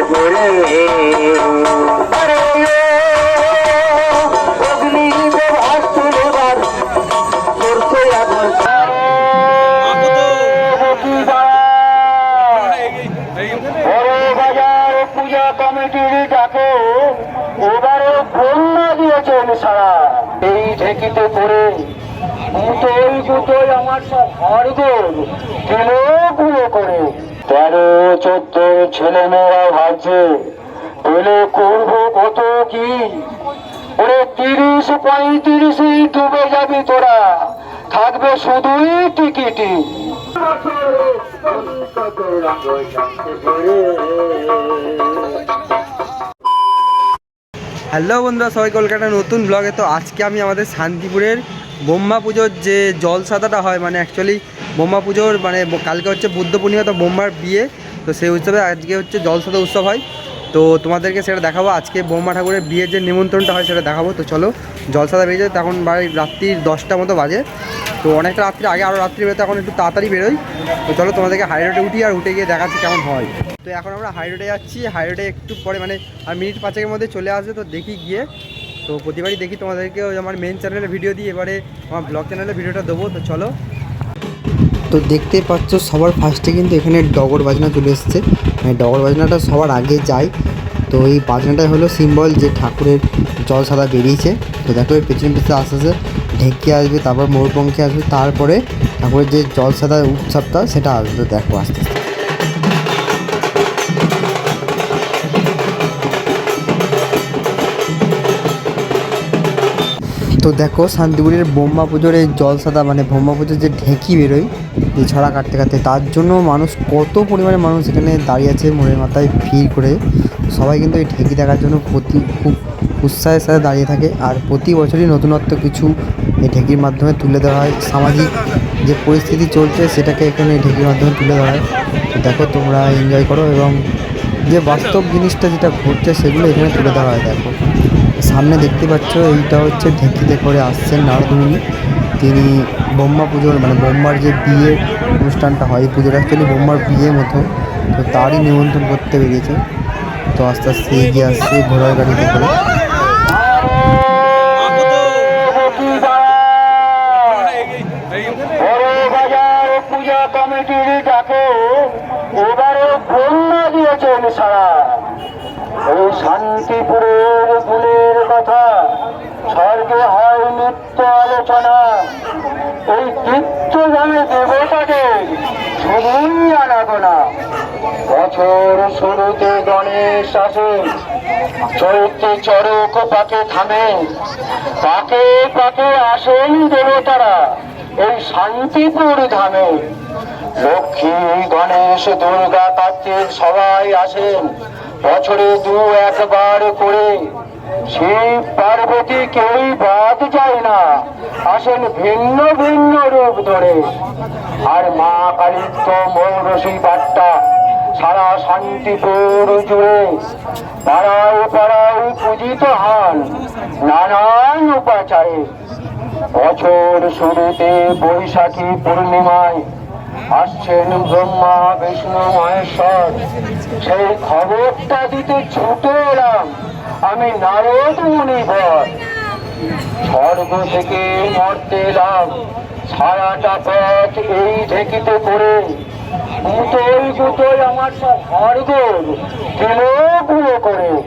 করে বাজার পূজা কমিটির ডাকে, এবারে বন্যা দিয়েছেন সারা। এই ঢেকিতে পড়ে জুতোই জুতোই আমার সব কিলো গুলো করে। তেরো চোদ্দ, ছেলে মেয়েরা ভাবছে পেলে করব কত কি? ওরে তিরিশ পঁয়ত্রিশই ডুবে যাবি তোরা। থাকবে শুধুই টিকিটি হ্যালো বন্ধুরা সবাই কলকাতা নতুন ব্লগে। তো আজকে আমি আমাদের শান্তিপুরের বোম্মা পুজোর যে জলসাদাটা হয় মানে অ্যাকচুয়ালি বোম্মা পুজোর মানে কালকে হচ্ছে বুদ্ধ পূর্ণিমা, তো বোম্মার বিয়ে, তো সেই হিসাবে আজকে হচ্ছে জলসাদা উৎসব হয়। তো তোমাদেরকে সেটা দেখাবো, আজকে বোম্মা ঠাকুরের বিয়ের যে নিমন্ত্রণটা হয় সেটা দেখাবো। তো চলো জলসাদা বেরিয়ে যায়, তখন বাড়ি রাত্রির দশটা মতো বাজে। তো অনেকটা রাত্রি, আগে আরও রাত্রি বেরোতে এখন একটু তাড়াতাড়ি বেরোই। তো চলো, তোমাদেরকে হাই রোডে উঠি আর উঠে গিয়ে দেখাচ্ছি কেমন হয়। তো এখন আমরা হাই রোডে যাচ্ছি হাই রোডে একটু পরে মানে আর মিনিট পাঁচেকের মধ্যে চলে আসবে, তো দেখি গিয়ে তো প্রতিবারই দেখি তোমাদেরকে আমার মেন চ্যানেলে ভিডিও দিই এবারে আমার ব্লগ চ্যানেলে ভিডিওটা দেবো, তো চলো। তো দেখতেই পাচ্ছ সবার ফার্স্টে কিন্তু এখানে ডগর বাজনা চলে এসছে। মানে ডগর বাজনাটা সবার আগে যায়। তো এই বাজনাটাই হলো সিম্বল যে ঠাকুরের জল সাদা বেরিয়েছে। তো দেখো এর পেছনে পেছনে আস্তে আস্তে ঢেকে আসবে, তারপর ময়ূরপঙ্খী আসবে, তারপরে ঠাকুরের যে জল সাদা উৎসবটা সেটা আসবে। দেখো আস্তে আস্তে। তো দেখো, শান্তিপুরের বোম্বা পুজোর এই জলসাদা মানে বোম্বা পুজোর যে ঢেঁকি বেরোয় এই ছড়া কাটতে কাটতে, তার জন্য মানুষ কত পরিমাণে মানুষ এখানে দাঁড়িয়ে আছে মোড়ের মাথায় ভিড় করে। সবাই কিন্তু এই ঢেঁকি দেখার জন্য প্রতি, খুব উৎসাহের সাথে দাঁড়িয়ে থাকে। আর প্রতি বছরই নতুনত্ব কিছু এই ঢেঁকির মাধ্যমে তুলে দেওয়া হয়। সামাজিক যে পরিস্থিতি চলছে, সেটাকে এখানে ঢেঁকির মাধ্যমে তুলে ধরা হয়। দেখো, তোমরা এনজয় করো এবং যে বাস্তব জিনিসটা যেটা ঘটছে, সেগুলো এখানে তুলে ধরা হয়, দেখো। সামনে দেখতে পাচ্ছ, এইটা হচ্ছে ঢেঁকিতে করে আসছেন নারদমুনি তিনি ব্রহ্মা পুজোর মানে ব্রহ্মার যে বিয়ে অনুষ্ঠানটা হয়, এই পুজোটা অ্যাকচুয়ালি ব্রহ্মার বিয়ে মতো। তো তারই নিমন্ত্রণ করতে বেরিয়েছে। তো আস্তে আস্তে এগিয়ে আসছে ঘোড়ার গাড়িতে করে বড় বাজার পূজা কমিটির ডাকে এবারে বন্যা দিয়েছেন সারা এই শান্তিপুরের ফুলের কথা স্বর্গে হয় নিত্য আলোচনা এই তীর্থ জানে দেবতাদের শুধুই আনাগোনা বছর শুরুতে গণেশ আসে চৈত্রে চরক পাকে থামে, পাকে পাকে আসেন দেবতারা এই শান্তিপুর ধামে। লক্ষ্মী, গণেশ, দুর্গা, কার্তিক সবাই আসেন, বছরে দু একবার করে। শিব, পার্বতী কেউই বাদ যায় না, আসেন ভিন্ন ভিন্ন রূপ ধরে। আর মা কালিত্য মৌরসী বার্তা সারা শান্তিপুর জুড়ে পাড়ায় পাড়ায় পূজিত হন নানান উপাচারে। বছর শুরুতে বৈশাখী পূর্ণিমায় আসছেন ব্রহ্মা, বিষ্ণু, মহেশ্বর। সেই খবরটা দিতে ছুটে এলাম আমি নারদ মুনিভর স্বর্গ থেকে মর্তে এলাম, সারাটা পথ এই ঢেকিতে পড়ে। জুতোই জুতোই আমারগুলো করে।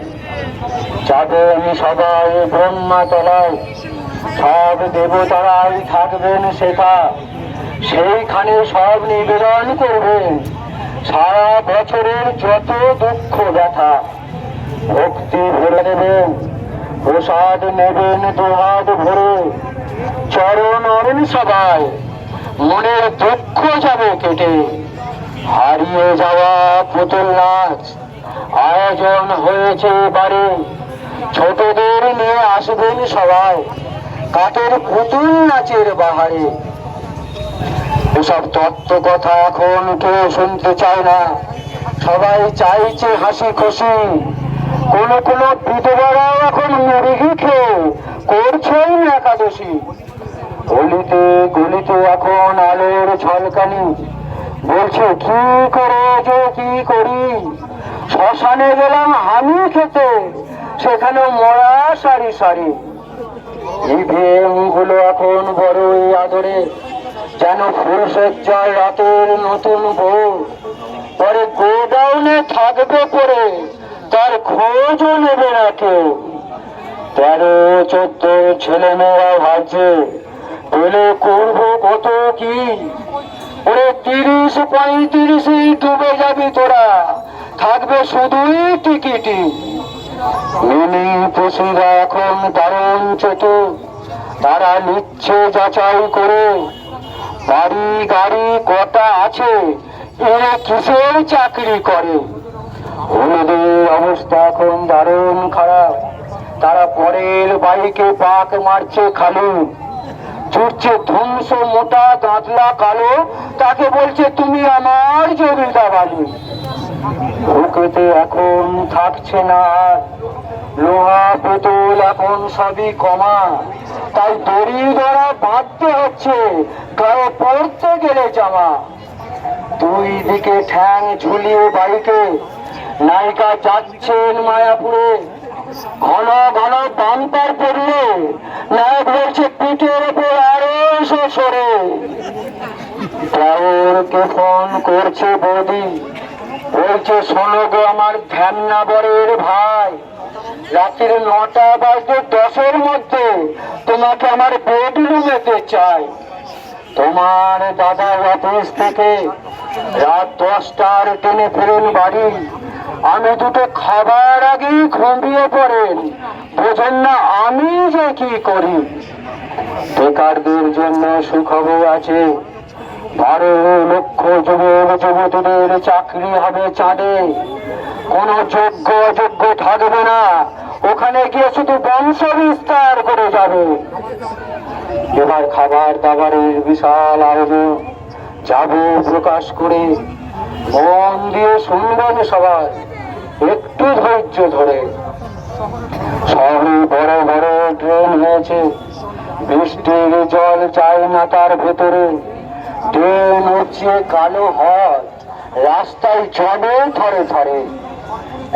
যাবেন সবাই ব্রহ্মা তলায়। থাকবেন শেখা। সেইখানে সব নিবেদন করবেন। সারা বছরের যত দুঃখ ব্যথা, ভক্তি ভরে দেবেন প্রসাদ নেবেন দুহাত ভরে। চরণ অরণ সবাই। মনের দুঃখ যাবে কেটে। হারিয়ে যাওয়া পুতুল নাচ আয়োজন হয়েছে এবারে ছোটদের নিয়ে আসবেন সবাই কাঠের পুতুল নাচের বাহারে। এসব তত্ত্ব কথা এখন কেউ শুনতে চায় না। সবাই চাইছে হাসি খুশি। কোন কোন বিধবারাও এখন মুরগি খেয়ে করছেন একাদশী। গলিতে গলিতে এখন আলোর ঝলকানি। বলছে, কি করে যে কি করি? শ্মশানে গেলাম হামি খেতে সেখানেও মরা সারি সারি। এই গুলো এখন বড়ই আদরে, যেন ফুল সজ্জার রাতের নতুন বউ পরে গোডাউনে থাকবে পরে, তার খোঁজও নেবে না কেউ। তেরো, চোদ্দ ছেলে মেয়েরা ভাবছে বলে করব কত কি? ওরে তিরিশ পঁয়ত্রিশই ডুবে যাবি তোরা। থাকবে শুধুই টিকিটি মিনি পশুরা এখন দারুণ চতুর তারা নিচ্ছে যাচাই করে। বাড়ি গাড়ি কটা আছে এরা কিসের চাকরি করে? হলুদের অবস্থা এখন দারুণ খারাপ। তারা পরের বাইকে পাক মারছে খালু। ছুটছে ধ্বংস মোটা দাঁতলা কালো। তাকে বলছে, তুমি আমার জমিটা বালি বুকেতে এখন থাকছে না লোহা পেতল এখন সবই কমা। তাই দড়ি দ্বারা বাঁধতে হচ্ছে, গায়ে পড়তে গেলে জামা। দুই দিকে ঠ্যাং ঝুলিয়ে বাড়িতে, নায়িকা যাচ্ছেন মায়াপুরে। ঘন ঘন বাম্পার পড়লে নায়ক বলছে পিঠের ওপর আরও সরে ড্রাইভারকে ফোন করছে বৌদি, বলছে, শোনো গো আমার ধ্যান্না বরের ভাই, রাত্রির নটা বাজতে দশের মধ্যে তোমাকে আমার বেডরুমেতে চাই। তোমার দাদা অফিস থেকে রাত দশটার ট্রেনে ফেরেন বাড়ি। আমি দুটো খাবার আগেই ঘুমিয়ে পড়েন। বোঝেন না আমি যে কি করি। বেকারদের জন্য সুখবর আছে। বারো লক্ষ যুবক, যুবতীদের চাকরি হবে চাঁদে। কোন যোগ্য, অযোগ্য থাকবে না। ওখানে গিয়ে শুধু বংশ বিস্তার করে যাবে। এবার খাবার দাবারের বিশাল আয়োজন যাব প্রকাশ করে মন দিয়ে শুনবেন সবাই। একটু ধৈর্য ধরে। শহরে বড় বড় ড্রেন হয়েছে। বৃষ্টির জল চাই না তার ভেতরে। ড্রেন হচ্ছে কালো হয় রাস্তায় জবে ধরে ধরে।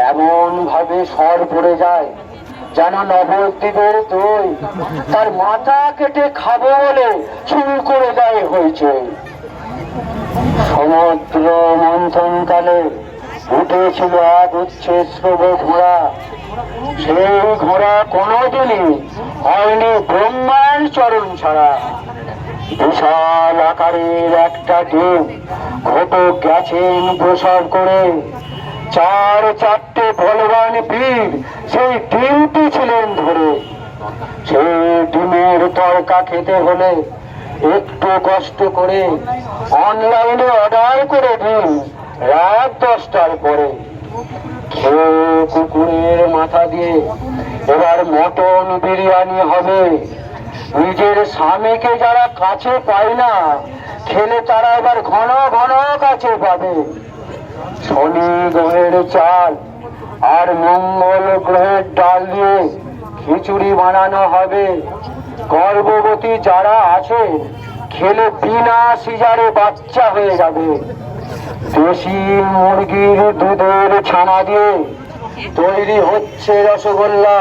এমন ভাবে সর পড়ে যায় যেন নবদ্বীপের দই। তার মাথা কেটে খাব বলে শুরু করে দেয় হয়েছে সমুদ্র মন্থনকালে উঠেছিল এক উচ্ছে শ্রব ঘোড়া সেই ঘোড়া কোনোদিনই হয়নি ব্রহ্মার চরণ ছাড়া বিশাল আকারের একটা ডিম ঘটক গেছেন প্রসার করে চার চারটে বলবান বীর সেই ডিমটি ছিলেন ধরে সেই ডিমের তরকা খেতে হলে একটু কষ্ট করে অনলাইনে অর্ডার করে দিন রাত দশটার পরে কুকুরের মাথা দিয়ে এবার মটন বিরিয়ানি হবে। নিজের স্বামীকে যারা কাছে পায় না, খেলে তারা এবার ঘন ঘন কাছে পাবে। শনি গ্রহের চাল আর মঙ্গল গ্রহের ডাল দিয়ে খিচুড়ি বানানো হবে। গর্ভবতী যারা আছে খেলে বিনা সিজারে বাচ্চা হয়ে যাবে। দেশি মুরগির দুধের ছানা দিয়ে তৈরি হচ্ছে রসগোল্লা।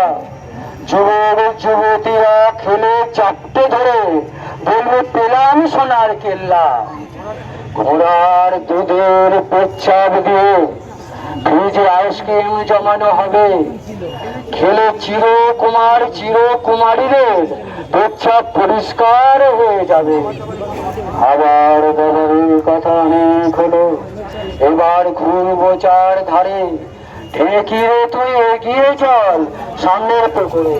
যুবক, যুবতীরা খেলে চাপটে ধরে বলবে, পেলাম সোনার কেল্লা। ঘোড়ার দুধের পেচ্ছাপ দিয়ে ফ্রিজে আইসক্রিম জমানো হবে। খেলে চিরকুমার চিরকুমারীদের পেচ্ছাপ পরিষ্কার হয়ে যাবে। আবার বাবারের কথা অনেক হলো। এবার ঘুরবো চার ধারে ঢেকিরে তুই এগিয়ে চল সামনের পুকুরে।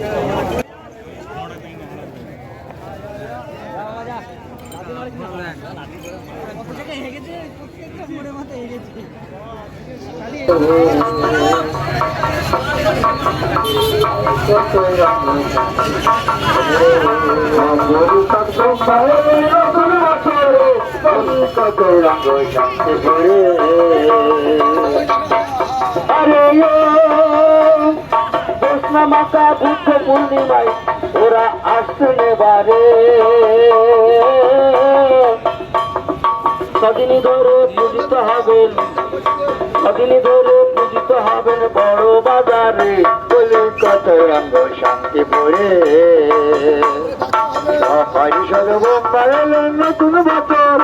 মাতা বুদ্ধ পূর্ণিমায় ওরা আসছে এবারে সদিনী ধরে পূজিত হবেন সদিনী ধরে পূজিত হবে পাবেন বড় বাজারে কলিকাতায় রঙ্গ শান্তিপুরে পরিষদ এলো নতুন বছর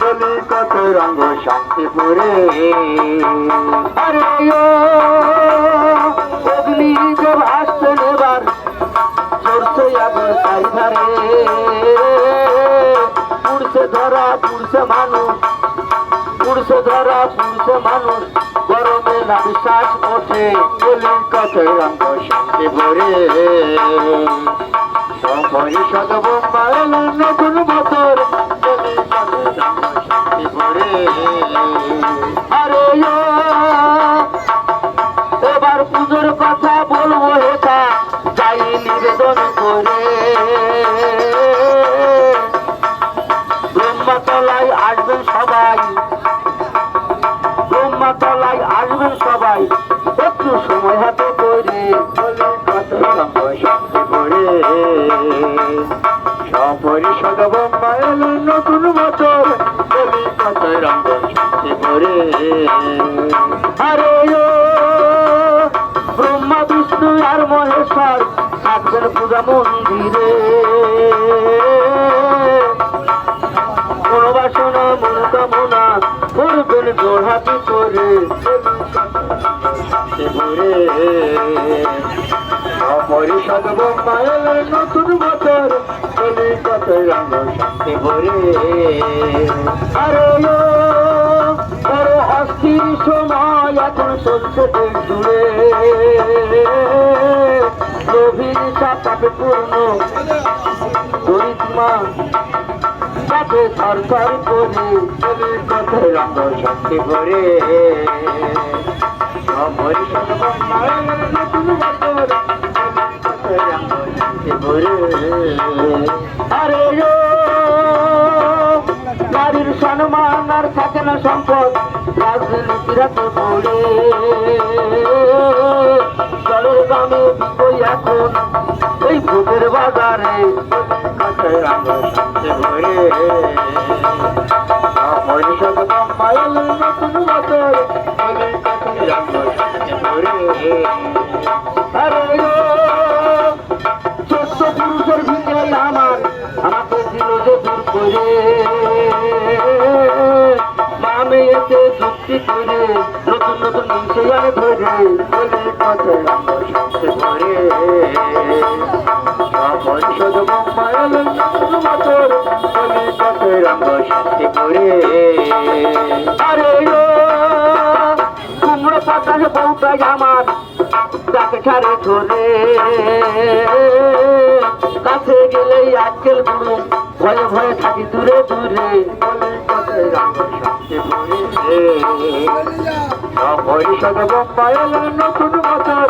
কলিকাতায় রঙ্গ শান্তিপুরে। আরে অগ্নি যে ভাসছেন এবার, চড়ছে আবার তাই ধারে পুড়ছে ধরা, পুড়ছে মানুষ পুরুষে ধরা পুরুষে মানুষ, গরমে না বিশ্বাস ওঠে গলির কাছে রঙ্গ শান্তি ভরে পরিষদ বোম্বাইল নতুন বছর। সপরিষদ বোম্বাইল নতুন বছর করে। আরে ব্রহ্মা, বিষ্ণু আর মহেশ্বর থাকবেন পূজা মন্দিরে। মনোবাসনা মনোকামনা করবেন জোড়হাতি করে। পরিষদ বোম্বাইল নতুন বছর, কলিকাতায় রঙ শান্তি ভরে। আরে বড় অস্থির সময় এখন চলছে জুড়ে। গভীর চাপে পূর্ণ দরিদ্মা তাকে সরকার করে পথে রঙ শান্তি ভরে। পরিষদ বোম্বাইল নতুন বছর আরে ও নারীর আর থাকে না সম্পদ রাজনীতিরা তো পড়ে জলের বিকই এখন ভোগের বাজারে কাছে এসে চুক্তি করে। নতুন নতুন আনে ধরে বলে কথা আমার সাথে ধরে পরিষদ মোবাইল বছর বলে করে আরে কুমড়ো পাতার বউটা আমার তাকে ছাড়ে ধরে। কাছে গেলেই আজকেল গুরু ভয়ে ভয়ে থাকি দূরে দূরে। পরিষদ বোম্বাইল নতুন বছর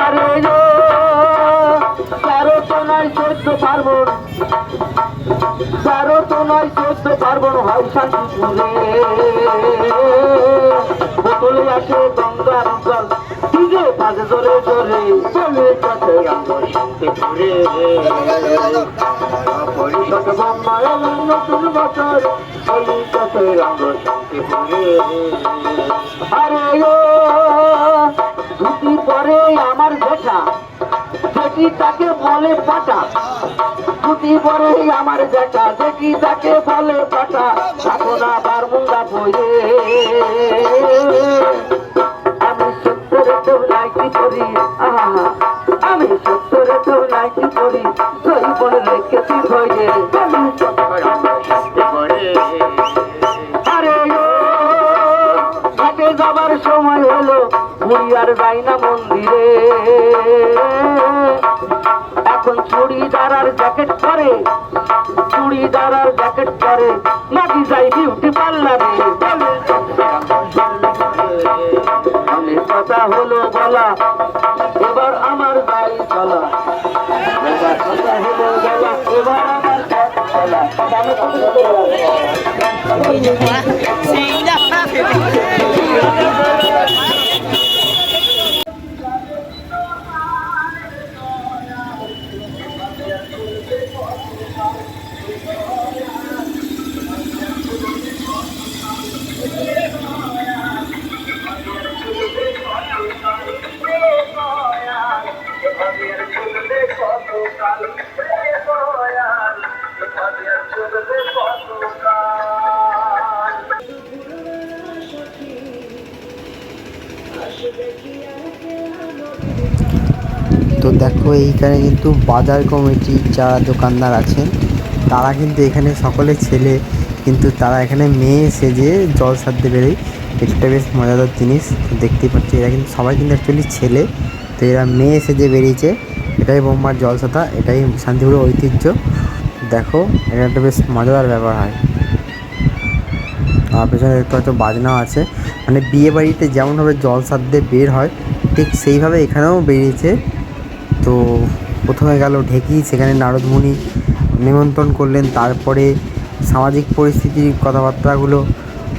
আরে ও তেরো তো নয় চোদ্দ পার্বণ তেরো তো নয় চোদ্দ পার্বণ হয় শান্তিপুরে বোতলে আসে গঙ্গার জল ডিজে বাজে জোরে জোরে চলে আমরা শান্তিপুরে পরিষদ ধুতি পরে আমার বেটা যেটি তাকে বলে পাটা ছুটি পরে আমার দেখা দেখি তাকে বলে পাটা এখন আবার মুন্ডা বইয়ে আমি সত্তরে তো নাইটি করি? আহা। আমি সত্তরে তো নাইটি করি জয় বলে রেখেছি করে আরে ঘাটে যাবার সময় হলো বুড়ি আর যাই না মন্দিরে। এখন চুড়িদার আর জ্যাকেট পরে চুড়িদার আর জ্যাকেট পরে নাকি যাই বিউটি পার্লারে আমি কথা হলো বলা চলা এবার কথা হলো বলা এবার আমার পথ চলা আমি কথা বলব। তো দেখো এইখানে কিন্তু বাজার কমিটির যারা দোকানদার আছেন, তারা কিন্তু এখানে সকলে ছেলে, কিন্তু তারা এখানে মেয়ে সেজে জল সারতে বেরোয়। এটা বেশ মজাদার জিনিস দেখতেই পাচ্ছি এরা কিন্তু সবাই কিন্তু অ্যাকচুয়ালি ছেলে। তো এরা মেয়ে সেজে বেরিয়েছে, এটাই বোম্বার জল সাদা এটাই শান্তিপুরের ঐতিহ্য। দেখো এটা একটা বেশ মজাদার ব্যাপার হয়। আর পেছনে দেখতে হয়তো বাজনাও আছে। মানে বিয়ে বাড়িতে যেমনভাবে জল সারতে বের হয়, ঠিক সেইভাবে এখানেও বেরিয়েছে। তো প্রথমে গেল ঢেকি, সেখানে নারদমুনি নিমন্ত্রণ করলেন। তারপরে সামাজিক পরিস্থিতির কথাবার্তাগুলো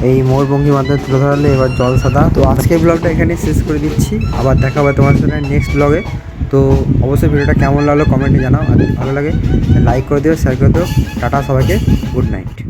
এই মোড়ভঙ্গির মাধ্যমে তুলে ধরালে, এবার জল সাদা। তো আজকের ব্লগটা এখানে শেষ করে দিচ্ছি। আবার দেখা হবে তোমার সাথে নেক্সট ব্লগে। তো অবশ্যই ভিডিওটা কেমন লাগল কমেন্টে জানাও। আর ভালো লাগে, লাইক করে দিও শেয়ার করে দিও। টাটা সবাইকে গুড নাইট